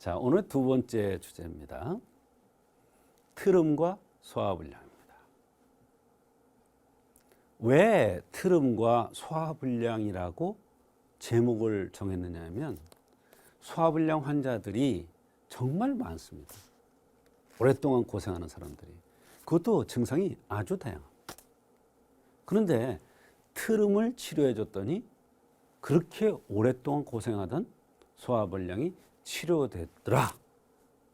자, 오늘 두 번째 주제입니다. 트름과 소화불량입니다. 왜 트름과 소화불량이라고 제목을 정했느냐 하면 소화불량 환자들이 정말 많습니다. 오랫동안 고생하는 사람들이. 그것도 증상이 아주 다양합니다. 그런데 트름을 치료해 줬더니 그렇게 오랫동안 고생하던 소화불량이 치료됐더라.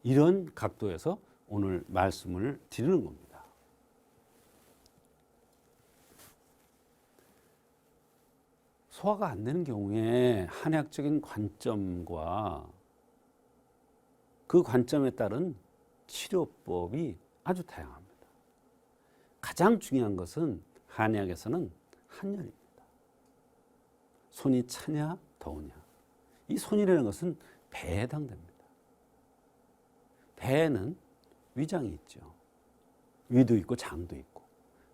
이런 각도에서 오늘 말씀을 드리는 겁니다. 소화가 안 되는 경우에 한약적인 관점과 그 관점에 따른 치료법이 아주 다양합니다. 가장 중요한 것은 한약에서는 한열입니다. 손이 차냐 더우냐. 이 손이라는 것은 배에 해당됩니다. 배에는 위장이 있죠. 위도 있고 장도 있고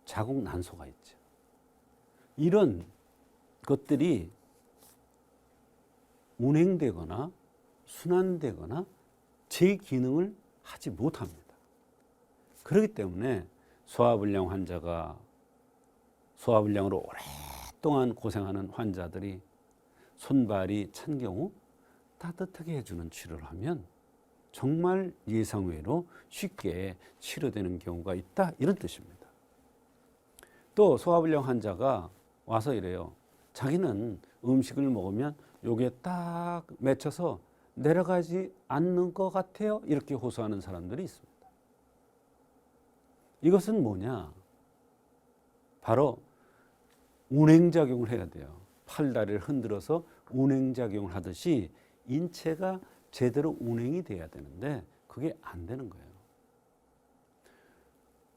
자궁 난소가 있죠. 이런 것들이 운행되거나 순환되거나 제 기능을 하지 못합니다. 그렇기 때문에 소화불량 환자가 소화불량으로 오랫동안 고생하는 환자들이 손발이 찬 경우 따뜻하게 해주는 치료를 하면 정말 예상외로 쉽게 치료되는 경우가 있다 이런 뜻입니다. 또 소화불량 환자가 와서 이래요. 자기는 음식을 먹으면 요게 딱 맺혀서 내려가지 않는 것 같아요. 이렇게 호소하는 사람들이 있습니다. 이것은 뭐냐? 바로 운행작용을 해야 돼요. 팔다리를 흔들어서 운행작용을 하듯이 인체가 제대로 운행이 돼야 되는데 그게 안 되는 거예요.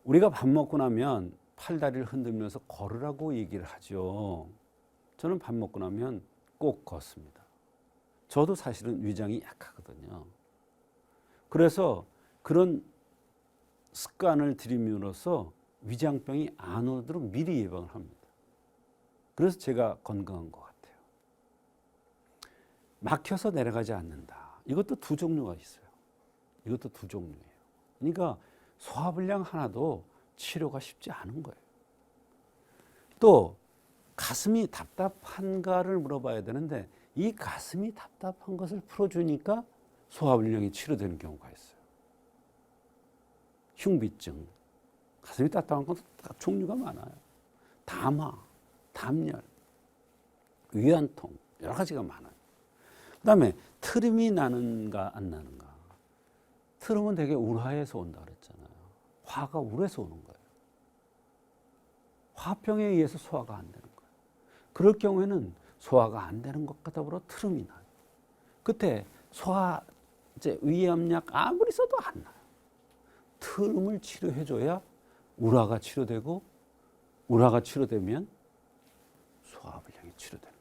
우리가 밥 먹고 나면 팔다리를 흔들면서 걸으라고 얘기를 하죠. 저는 밥 먹고 나면 꼭 걷습니다. 저도 사실은 위장이 약하거든요. 그래서 그런 습관을 들임으로써 위장병이 안 오도록 미리 예방을 합니다. 그래서 제가 건강한 것 같아요. 막혀서 내려가지 않는다. 이것도 두 종류가 있어요. 이것도 두 종류예요. 그러니까 소화불량 하나도 치료가 쉽지 않은 거예요. 또 가슴이 답답한가를 물어봐야 되는데 이 가슴이 답답한 것을 풀어주니까 소화불량이 치료되는 경우가 있어요. 흉비증, 가슴이 답답한 것도 다 종류가 많아요. 담화, 담열, 위안통 여러 가지가 많아요. 그다음에 트름이 나는가 안 나는가. 트름은 되게 울화에서 온다 그랬잖아요. 화가 울에서 오는 거예요. 화병에 의해서 소화가 안 되는 거예요. 그럴 경우에는 소화가 안 되는 것 같다고 트름이 나요. 그때 소화 이제 위암약 아무리 써도 안 나요. 트름을 치료해 줘야 우라가 치료되고 우라가 치료되면 소화불량이 치료되는 거예요.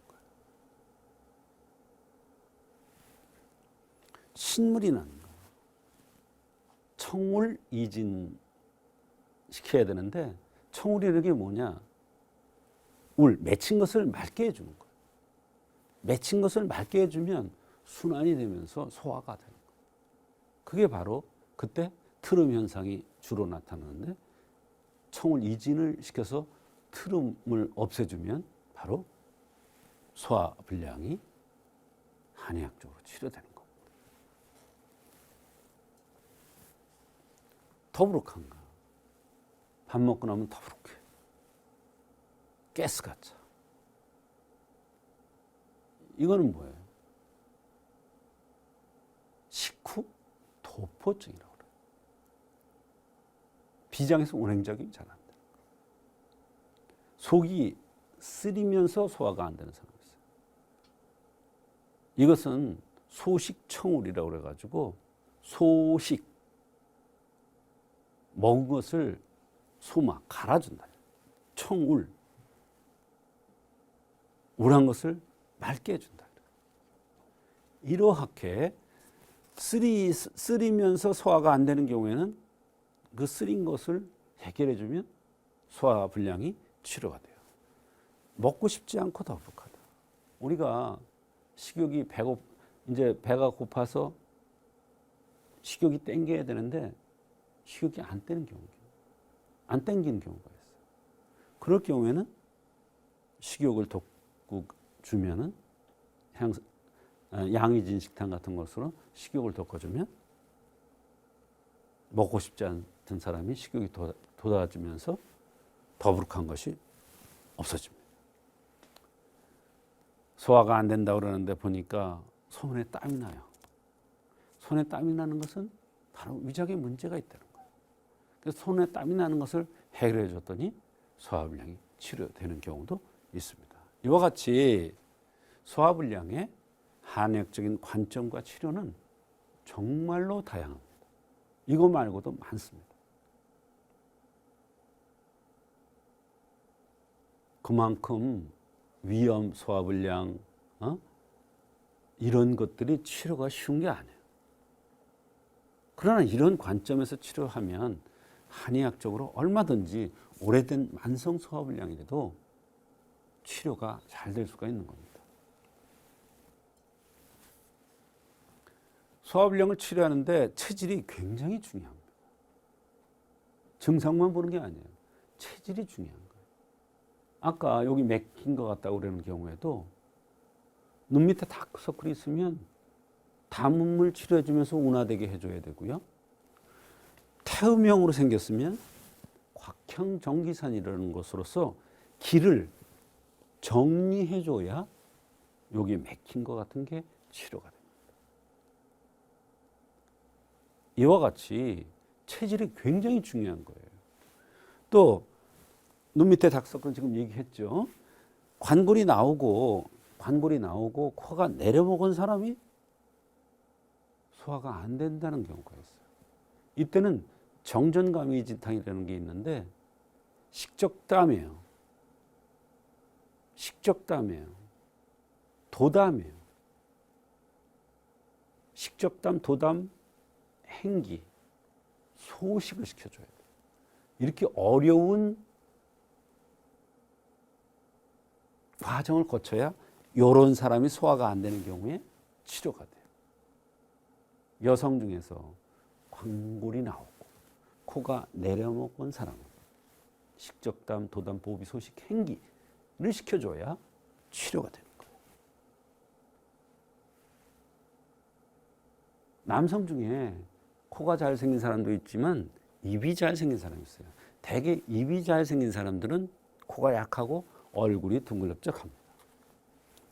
신물이 나는 거예요. 청울 이진 시켜야 되는데 청울이라는 게 뭐냐? 울 맺힌 것을 맑게 해주는 거예요. 맺힌 것을 맑게 해주면 순환이 되면서 소화가 되는 거예요. 그게 바로 그때 트름 현상이 주로 나타나는데 청울 이진을 시켜서 트름을 없애주면 바로 소화 불량이 한의학적으로 치료되는 겁니다. 더부룩한가? 밥 먹고 나면 더부룩해. 가스 같아. 이거는 뭐예요? 식후 도포증이라고 그래요. 비장에서 운행작용이 잘 안 돼요. 속이 쓰리면서 소화가 안 되는 사람이 있어요. 이것은 소식청울이라고 그래가지고 소식 먹은 것을 소막 갈아준다. 청울 우란 것을 맑게 해준다. 이러하게 쓰리, 쓰리면서 소화가 안 되는 경우에는 그 쓰린 것을 해결해주면 소화 불량이 치료가 돼요. 먹고 싶지 않고 더부룩하다. 우리가 식욕이 배고 이제 배가 고파서 식욕이 땡겨야 되는데 식욕이 안 떼는 경우, 안 땡기는 경우가 있어요. 그럴 경우에는 식욕을 돋구 주면은 향, 아, 양이진 식탐 같은 것으로 식욕을 돋궈주면 먹고 싶지 않던 사람이 식욕이 돋아- 돋아지면서 더부룩한 것이 없어집니다. 소화가 안 된다고 그러는데 보니까 손에 땀이 나요. 손에 땀이 나는 것은 바로 위장에 문제가. 그래서 손에 땀이 나는 것을 해결해 줬더니 소화불량이 치료되는 경우도 있습니다. 이와 같이 소화불량의 한의학적인 관점과 치료는 정말로 다양합니다. 이거 말고도 많습니다. 그만큼 위염, 소화불량 어? 이런 것들이 치료가 쉬운 게 아니에요. 그러나 이런 관점에서 치료하면 한의학적으로 얼마든지 오래된 만성 소화불량이라도 치료가 잘 될 수가 있는 겁니다. 소화불량을 치료하는데 체질이 굉장히 중요합니다. 증상만 보는 게 아니에요. 체질이 중요한 거예요. 아까 여기 맥힌 것 같다고 그러는 경우에도 눈 밑에 다크서클이 있으면 담음을 치료해주면서 운화되게 해줘야 되고요. 태음형으로 생겼으면 곽형 정기산이라는 것으로서 길을 정리해 줘야 여기 맥힌 것 같은 게 치료가 됩니다. 이와 같이 체질이 굉장히 중요한 거예요. 또 눈 밑에 닥서클은 지금 얘기했죠. 관골이 나오고 관골이 나오고 코가 내려먹은 사람이 소화가 안 된다는 경우가 있어요. 이때는 정전감이 진탕이라는 게 있는데 식적담이에요. 식적담이에요. 도담이에요. 식적담, 도담, 행기, 소식을 시켜줘야 돼요. 이렇게 어려운 과정을 거쳐야 이런 사람이 소화가 안 되는 경우에 치료가 돼요. 여성 중에서 광골이 나오고 코가 내려먹은 사람은 식적담, 도담, 보비, 소식, 행기를 시켜줘야 치료가 되는 거예요. 남성 중에 코가 잘생긴 사람도 있지만 입이 잘생긴 사람이 있어요. 대개 입이 잘생긴 사람들은 코가 약하고 얼굴이 둥글럽적합니다.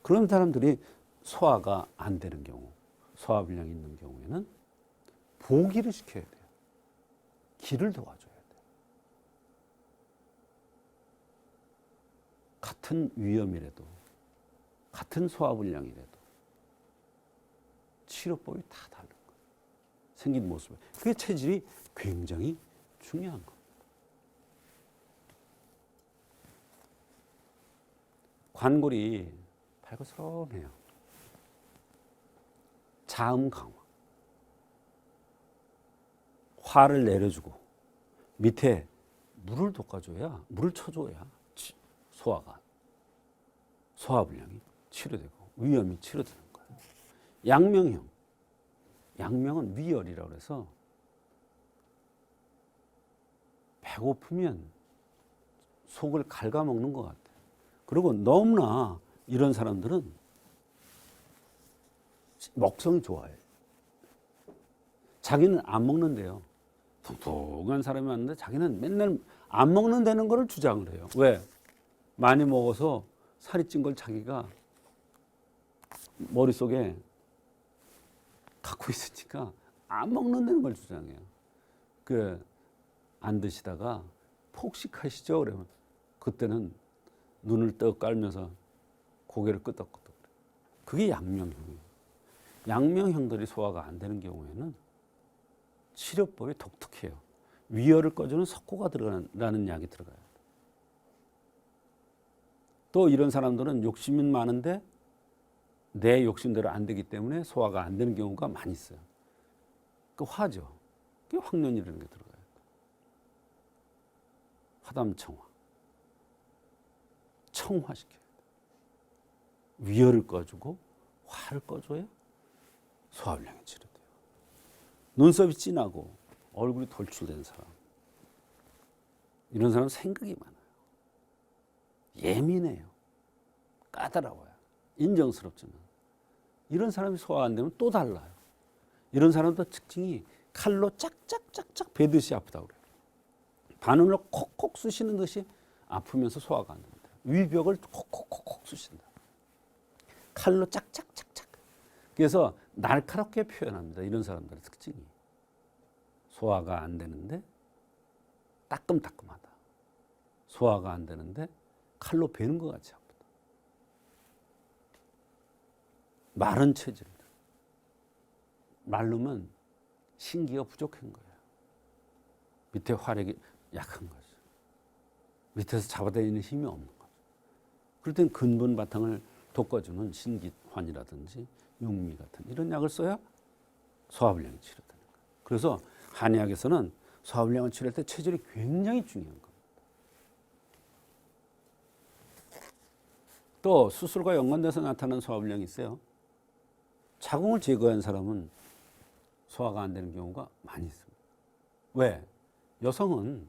그런 사람들이 소화가 안 되는 경우, 소화불량이 있는 경우에는 보기를 시켜야 돼요. 기를 도와줘야 돼요. 같은 위험이라도, 같은 소화불량이라도 치료법이 다 다른 거예요. 생긴 모습. 그게 체질이 굉장히 중요한 겁니다. 관골이 발그스럼해요. 자음 강화. 화를 내려주고 밑에 물을 돋궈줘야 물을 쳐줘야 치- 소화가 소화불량이 치료되고 위염이 치료되는 거예요. 양명형. 양명은 위열이라고 해서 배고프면 속을 갉아먹는 것 같아요. 그리고 너무나 이런 사람들은 먹성이 좋아요. 자기는 안 먹는데요. 뚱뚱한 사람이 왔는데 자기는 맨날 안 먹는다는 거를 주장을 해요. 왜? 많이 먹어서 살이 찐 걸 자기가 머릿속에 갖고 있으니까 안 먹는다는 걸 주장해요. 그 안 드시다가 폭식하시죠? 그러면 그때는 눈을 떡 깔면서 고개를 끄덕끄덕. 그게 양명형이에요. 양명형들이 소화가 안 되는 경우에는 치료법이 독특해요. 위열을 꺼주는 석고가 들어가는 약이 들어가요. 또 이런 사람들은 욕심이 많은데 내 욕심대로 안 되기 때문에 소화가 안 되는 경우가 많이 있어요. 그 화죠. 그게 황련이라는 게 들어가요. 화담청화. 청화시켜야 돼. 위열을 꺼주고 화를 꺼줘야 소화불량이 치료돼요. 눈썹이 진하고 얼굴이 돌출된 사람. 이런 사람 은 생각이 많아요. 예민해요. 까다로워요. 인정스럽지만. 이런 사람이 소화 안 되면 또 달라요. 이런 사람도 특징이 칼로 짝짝짝짝 베듯이 아프다고 그래요. 바늘로 콕콕 쑤시는 듯이 아프면서 소화가 안 됩니다. 위벽을 콕콕콕콕 쑤신다. 칼로 짝짝짝짝. 그래서 날카롭게 표현합니다. 이런 사람들의 특징이. 소화가 안 되는데 따끔따끔하다. 소화가 안 되는데 칼로 베는 것 같이 아프다. 마른 체질이다. 마르면 신기가 부족한 거예요. 밑에 화력이 약한 거죠. 밑에서 잡아다니는 힘이 없는 거죠. 그럴 땐 근본 바탕을 돋궈주는 신기환이라든지 육미 같은 이런 약을 써야 소화불량이 치료되는 거예요. 그래서 한의학에서는 소화불량을 치료할 때 체질이 굉장히 중요한 겁니다. 또 수술과 연관돼서 나타나는 소화불량이 있어요. 자궁을 제거한 사람은 소화가 안 되는 경우가 많이 있습니다. 왜? 여성은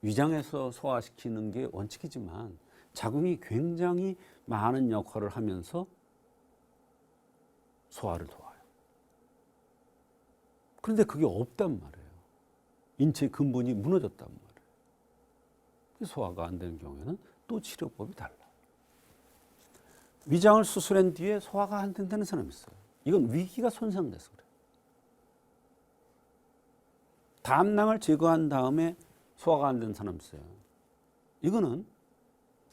위장에서 소화시키는 게 원칙이지만 자궁이 굉장히 많은 역할을 하면서 소화를 도와요. 그런데 그게 없단 말이에요. 인체 근본이 무너졌단 말이에요. 소화가 안 되는 경우에는 또 치료법이 달라. 위장을 수술한 뒤에 소화가 안 된다는 사람이 있어요. 이건 위기가 손상돼서 그래요. 담낭을 제거한 다음에 소화가 안 되는 사람이 있어요. 이거는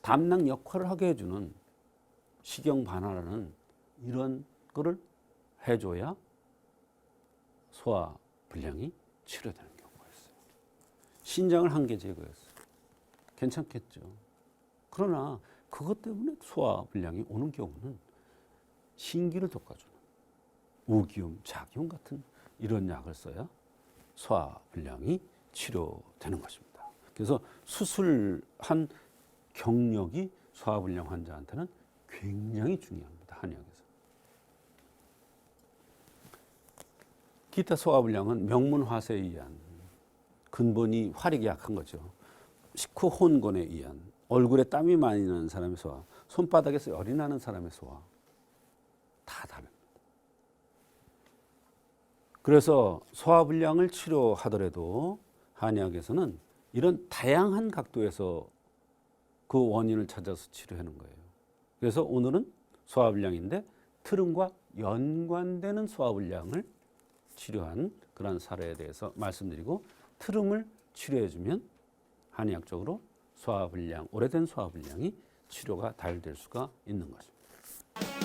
담낭 역할을 하게 해주는 식용 반환하는 이런 거를 해줘야 소화 불량이 치료되는 경우가 있어요. 신장을 한 개 제거했어요. 괜찮겠죠. 그러나 그것 때문에 소화 불량이 오는 경우는 신기를 돋궈주는 우기움, 작용 같은 이런 약을 써야 소화 불량이 치료되는 것입니다. 그래서 수술한 경력이 소화 불량 환자한테는 굉장히 중요합니다. 한의학에서. 기타 소화불량은 명문화세에 의한 근본이 화력이 약한 거죠. 식후 혼곤에 의한 얼굴에 땀이 많이 나는 사람의 소화, 손바닥에서 열이 나는 사람의 소화 다 다릅니다. 그래서 소화불량을 치료하더라도 한의학에서는 이런 다양한 각도에서 그 원인을 찾아서 치료하는 거예요. 그래서 오늘은 소화불량인데 트름과 연관되는 소화불량을 치료한 그런 사례에 대해서 말씀드리고 트름을 치료해주면 한의학적으로 소화불량, 오래된 소화불량이 치료가 잘 될 수가 있는 것입니다.